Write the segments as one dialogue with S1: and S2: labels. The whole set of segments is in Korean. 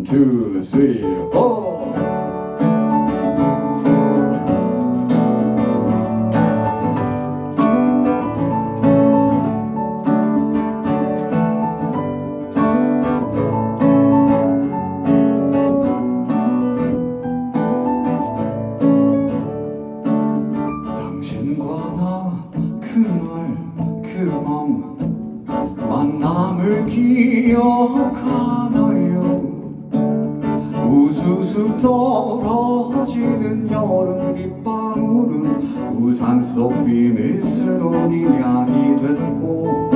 S1: 원, 투, 쓰리, 포. 당신과 나 그날 그밤 만남을 기억하나요 우 수수 떨어지는 여름 빗방울은 우산 속 비밀스러운 인양이 됐고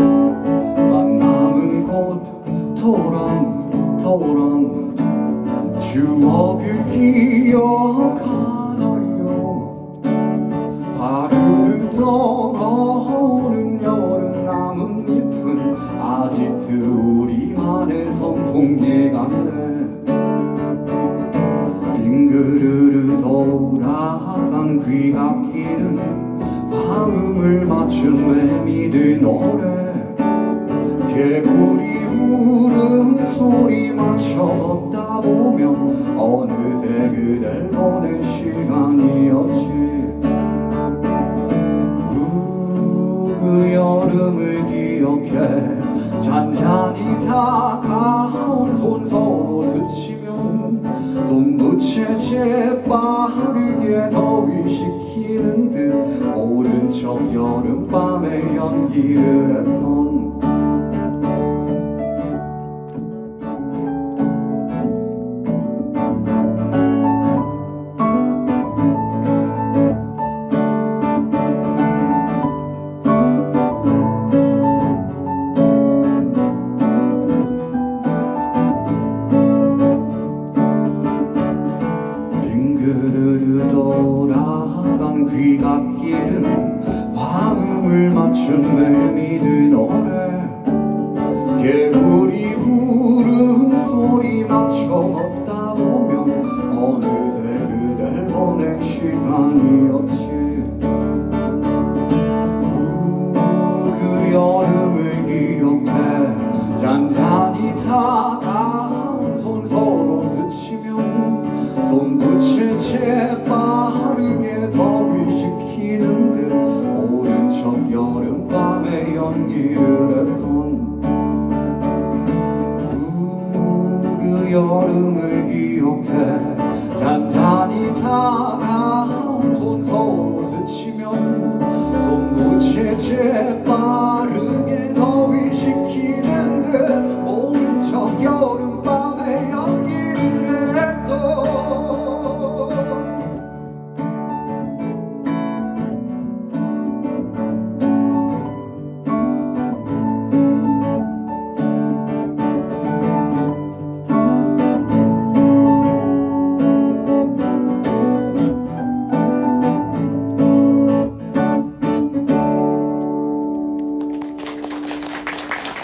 S1: 만남은 곧 도랑 도랑. 추억을 기억하나요? 바르르 떠오르는 여름 나뭇잎은 아직도 우리만의 선풍기 같네 빙그르르 돌아간 귀갓길은 마음을 맞춘 매미들 노래. 개구리 울음소리 맞춰 걷다 보면 어느새 그댈 보낸 시간이었지. 우, 그 여름을 기억해 잔잔히 다가 재빠르게 더위 식히는 듯 모른 척 여름밤에 연기를 했던 빙그르르 돌아간 귀갓길은 마음을 맞춘 매미들 노래. 개구리 울음 소리 맞춰 걷다 보면 어느새 그댈 보낸 시간이었지. 우, 그 여름을 기억해 잔잔히 다가 채 재빠르게 더위 식히는 듯척 여름밤에 연기를 했던 우, 그 여름을 기억해 잔잔히 다